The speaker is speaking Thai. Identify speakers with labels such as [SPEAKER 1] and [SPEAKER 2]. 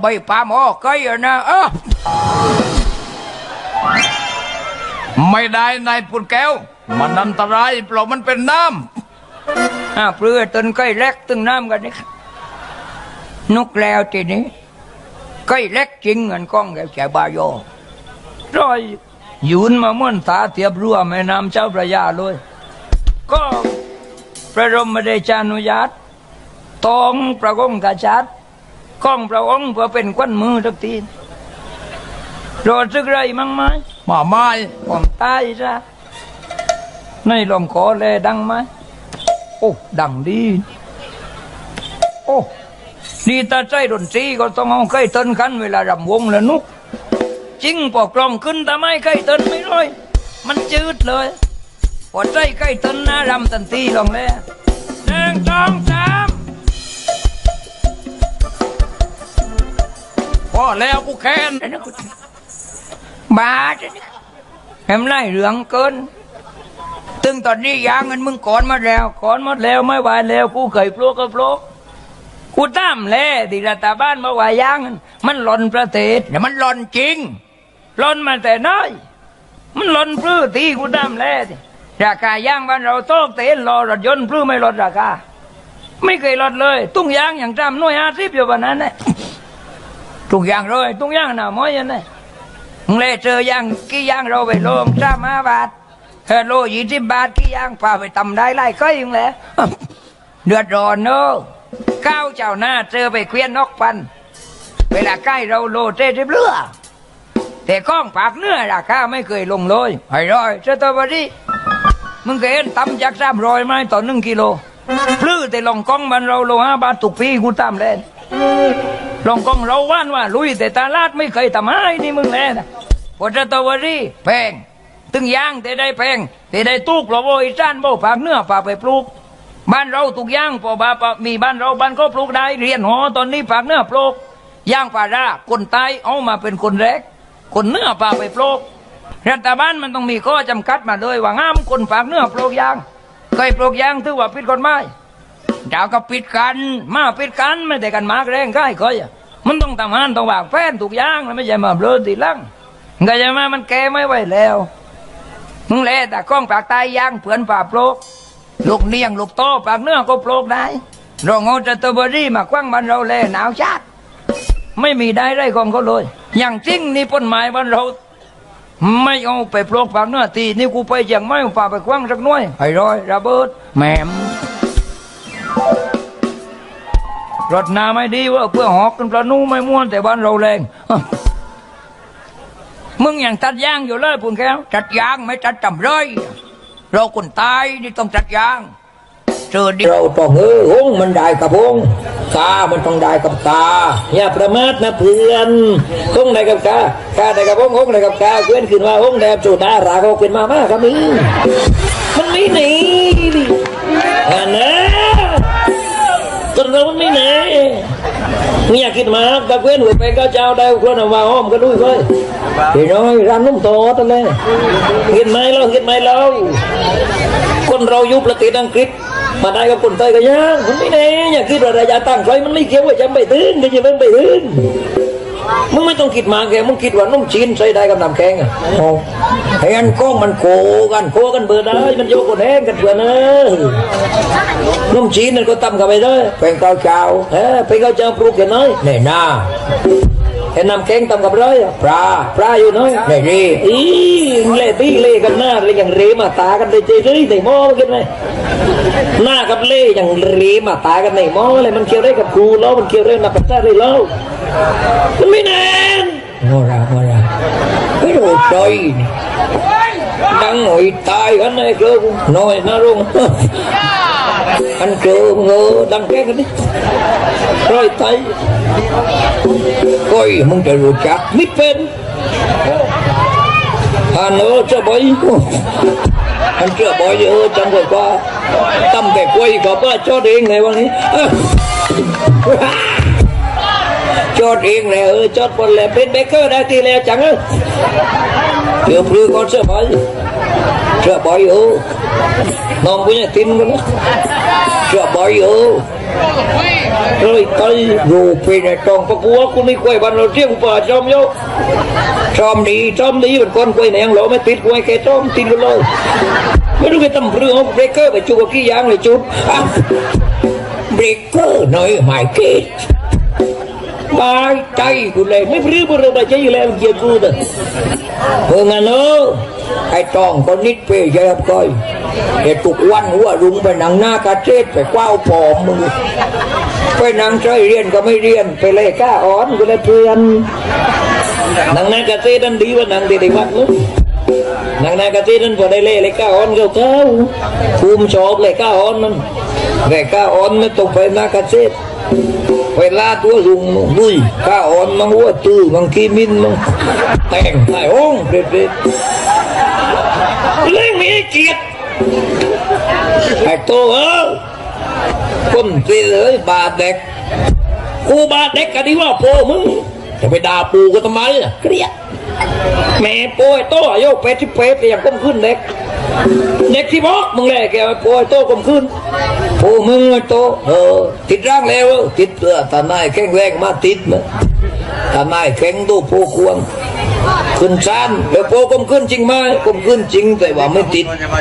[SPEAKER 1] ใบปาหมอไก่นะเออไม่ได้นายปุดแก้ว มันอันตรายเพราะมันเป็นน้ำอ่าเปลือต้นไก่เล็กตึงน้ำกันนี่นกแล้วทีนี้ไก่เล็กจริงเงินก้องแกแกบายอร้อยยืนมาม่วนตาเทียบรั้วแม่น้ำเจ้าพระยาเลย ก็พระรมเดชานุญาตตองพระองค์กษัตริย์ ข้องพระองค์เพื่อเป็นควันมือทุกทีรอสักไรมั้งไหมมาไม่ผมตายซะในลมขอแลดังไหมโอ้ดังดีโอ้นี่ตาใจดนตรีก็ต้องเอาไก่ต้นกันเวลารำวงแล้วนุกจริงปอกกลองขึ้นทำไมไก่ต้นไม่ร้อยมันจืดเลยพอใจไก่ต้นหน้ารำตันทีลองแล้วหนึ่งสองส พอแล้วกูแค้นบาดแหมไล่เหลืองเกินตึงตอนนี้ยางเงินมึงก่อนมาแล้วก่อนมดแล้วไม่ไหวแล้วกูเคยปลุกก็ปลุกกูตามแล่ที่รัฐบาลมาว่ายางนั้นมันหล่นประเทศเนี่ยมันหล่นจริงหล่นมาแต่น้อย มันหล่นพลื้ที่กูตามแล่ราคายางบ้านเราโตเตนรอรถยนต์พลื้ไม่ลดราคาไม่เคยลดเลย ตุ้งยางอย่างจำหน่วยอาทิบอยู่วันนั้นเนี่ย ตุ้งยางเลยตุ้งยางน่าม้อยันเนี่ยเล่เจอย่างกี่ย่างเราไปลงจ้ามาบาทเฮโลยี่สิบบาทกี่ย่างพาไปตำได้ไล่ก็ยังแหละเดือดร้อนเนอะก้าวเจ้าหน้าเจอไปเคลียนนกปัน เวลาใกล้เราโลเต้เรือแต่ข้องปากเนื้อราคาไม่เคยลงเลยไอ้ร้อยสตรอเบอรี่มึงเคยเห็นตำจากสามร้อยไหมต่อหนึ่งกิโลพลื้อแต่ลองก้องมันเราโลห้าบาทตุกพี่กูตามเล่น ลองกองเราว่านว่าลุยแต่ตลาดไม่เคยทำให้นี่มึงแล่นะพอสตรอเบอรี่แพง ตึงยางแต่ได้แพงแต่ได้ตุกเราโวยจ้านโบปากเนื้อปากไปปลูก บ้านเราทุกย่างพอบาปมีบ้านเราบ้านก็ปลูกได้เรียนหอตอนนี้ปากเนื้อปลูกย่างปลาราคนตายเอามาเป็นคนแรก คนเนื้อปลากไปปลูกรัฐบาลมันต้องมีข้อจำกัดมาเลยว่าห้ามคนปากเนื้อปลูกยางเคยปลูกยางถือว่าผิดกฎหมายดาวก็ปิดกัน มาปิดกันไม่ได้กันมากแรงใกล้เคยอะ มันต้องทำงานต้องวางแผนทุกย่างแล้วไม่ใช่มาเบลอทีลังก็จะมามันแก้ไม่ไหวแล้วมึงและแต่กล้องปากตายย่างเผื่อนป่าปลกลูกเนียงลูกโตปากเนื้อก็โปลกได้เราเอาสตรอเบอรี่มาคว้างบ้านเราเลหนาวชาติไม่มีได้ไรของเขาเลย อย่างจริงนี่ต้นไม้บ้านเรา ไม่เอาไปโปลกปากเนื้อตีนี่กูไปอย่างไม่เอาป่าไปคว้างสักน่วยไอ้ร้อยระเบิดแหม รถนาไม่ดีเว่าเพื่อหอกกันปลานูไม่ม้วนแต่บ้านเราแรงมึงอย่างตัดยางอยู่เลยปุ่นแก้วตัดยางไม่ตัดจำเลยเราคนตายนี่ต้องจัดยางเจอดิ
[SPEAKER 2] เราต้องเออหงมันได้กับหงกามันต้องได้กับกาอย่าประมาทนะเพื่อนหงได้กับกากาได้กับหงหงได้กับกาเพื่อนขึ้นมาหงได้กับจูตาราเขาขึ้นมามากครับมึงมันไม่หนีดิอันนะจนเรามันไม่หนี เนี่ยคิดมากกับเวนหัวไปก็เจ้าได้คนออามาห้อมก็ด้ยเลยพี่น้อยรันนุ่มโตตั้งเลยเห็นไหมเราเห็นไหมเราคนเราอยุบประเทศอังกฤษมาได้กับคนไทยก็ยังมันไม่แน่อย่าคิดว่าระยะตั้งไฟมันไม่เกี่ยวว่าจะไปตื่นก็จะไม่ไปตื้น มึงไม่ต้องคิดมากแกมึงคิดว่านุ่มจีนใส่ได้กับน้ำแข็งอะโอ้เห็นก้องมันโกกันโกกันเบอร์ได้มันโยกกันแห้งกันเบื่อเนอะนุ่มจีนนั่นก็ตำกันไปเลยเป็นข้าวเจ้าเออเป็นข้าวเจ้าปลูกกันน้อยแน่น่า เห็นน้ำแข็งตำกับร้อยอะปลาปลาอยู่น้อยไหนรีอีเล่ตีเล่กันหน้าเล่อย่างเรมาตากันได้เจรีในหม้อกันไหมหน้ากับเล่อย่างเรมาตากันในหม้อเลยมันเกี่ยวได้กับครูแล้วมันเกี่ยวได้กับปัจจัยเลยแล้วมันไม่แน่นโมราโมราไม่รู้ใจดังหน่อยตายกันไอ้เกลือน้อยนะรุ่ง anh chưa ngơ đăng ký cái đi rồi thấy coi mong trời rồi chặt mít bên à nữa cho bấy anh chưa bói ơ trong rồi qua tâm về quay có ba cho điện này bằng ấy. Cho điện này ơi, cho con lẹp bên bé cơ đã, thì lẹ chẳng ơi. Chưa vừa con sợ bấy. Sợ bấy ơ non punya tim kan Surabaya
[SPEAKER 1] เฮ้ยตอยรูปีในตองประกัวคุณไม่ค่อยบันเราเที่ยงป่าจอมโยกจอมดีจอมดีเป็นคนกล้วยไหนยังหลอไม่ติดกล้วยแกจอมติดกันเลยไม่รู้ไปตำเรื่องเบรกเกอร์ไปจูบกี้ยางเลยจุดอะเบรกเกอร์หน่อยหมายกตบายใจกูเลยไม่พรื้บเราไปใจอยู่แล้วเกียร์กูเด้อเอองั้นเนอะ ไอ้ตองคนนิดเปย์ใจรับก้อยเด็กทุกวันหัวรุงไปหนังหน้ากระเทศไปกว้าวผอมมึงไปนังใช้เรียนก็ไม่เรียนไปเลยก้าอ่อนก็เลยเพื่อนนังนากาเซ่ดันดีกว่านังเด็กๆวัดนู้นนังนากาเซ่ดันพอได้เล่เลยก้าอ่อนเขาเข้าภูมิชอบเลยก้าอ่อนนั่นเลยก้าอ่อนไม่ต้องไปนากาเซ่เวลาตัวลุงดุยก้าอ่อนมังหัวตื้อมังกีมินมังแต่งใส่ห้องเด็ดๆ เล่นมีเกียรติไอ้โตเออคนตีเลยบาดเด็กกูบาดเด็กกันดีว่าโปมึงจะไปด่าปูกันทำไมอะเกลียดแม่โปไอ้โตอายุเป็ดที่เป็ดแต่ยังก้มขึ้นเด็ก เด็กที่บอกมึงแหละแกโปไอ้โตก้มขึ้นโปมึงไอ้โตเออติดร่างแล้วติดเพื่อตาหน้ายแข็งแรงมาติดนะตาหน้ายแข็งดูโปควง ขึ้นชานแล้วโปก้มขึ้นจริงไหมก้มขึ้นจริงแต่ว่าไม่ติด